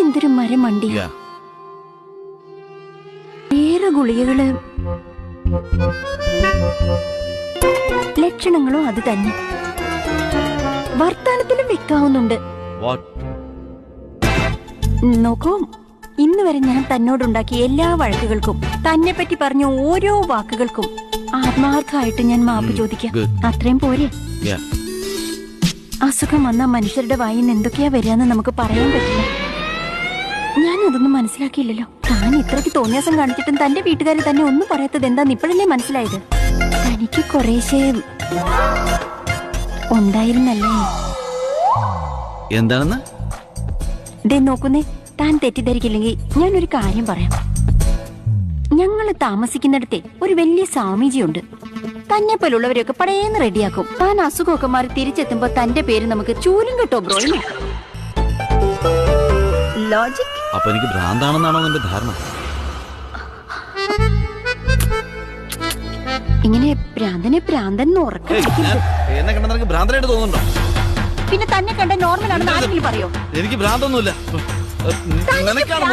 എന്തൊരു മരം മണ്ടി Yeah. ഏറെ ഗുളികകൾ. ലക്ഷണങ്ങളും അത് തന്നെ. വർത്താനത്തിലും വെക്കാവുന്നുണ്ട് നോക്കൂ. ഇന്ന് വരെ ഞാൻ തന്നോടുണ്ടാക്കിയ എല്ലാ വഴക്കുകൾക്കും തന്നെ പറ്റി പറഞ്ഞ ഓരോ വാക്കുകൾക്കും ആത്മാർത്ഥമായിട്ട് ഞാൻ മാപ്പ് ചോദിക്കാം. അത്രയും പോരെ. അസുഖം വന്ന മനുഷ്യരുടെ വായിന്ന് എന്തൊക്കെയാ വരികയെന്ന് നമുക്ക് പറയാൻ പറ്റില്ല. ഞാൻ അതൊന്നും മനസ്സിലാക്കിയില്ലല്ലോ. താൻ ഇത്രയ്ക്ക് തോന്നിയാസം കാണിച്ചിട്ടും തന്റെ വീട്ടുകാരെ തന്നെ ഒന്നും പറയാത്തത് എന്താന്ന് ഇപ്പോഴല്ലേ മനസ്സിലായത്? തനിക്ക് കുറേശ്ശെ ഉണ്ടായിരുന്നല്ലേ? എന്താണെന്ന്? ദേ നോക്കുന്നേ താൻ തെറ്റിദ്ധരിക്കില്ലെങ്കിൽ ഒരു കാര്യം പറയാം. ഞങ്ങൾ താമസിക്കുന്നിടത്തെ ഒരു വലിയ സ്വാമിജിയുണ്ട്. തന്നെ പോലുള്ളവരെയൊക്കെ പടയേന്ന് റെഡിയാക്കും. താൻ അസുഖമൊക്കെ മാറി തിരിച്ചെത്തുമ്പോ തന്റെ പേര് നമുക്ക് ചൂലും കിട്ടോ ലോജിക് അപ്പൊ എനിക്ക് ഭ്രാന്താണെന്നാണോ നിന്റെ ധാരണ? ഇങ്ങനെ ഭ്രാന്തനെ ഭ്രാന്തൻ എന്ന് കണ്ട നിനക്ക് ഭ്രാന്തനായിട്ട് തോന്നുന്നുണ്ടോ? പിന്നെ തന്നെ കണ്ട നോർമൽ ആണെന്ന് ആരെങ്കിലും പറയോ? എനിക്ക് ഭ്രാന്തൊന്നുമില്ല. നിനക്കാണ്.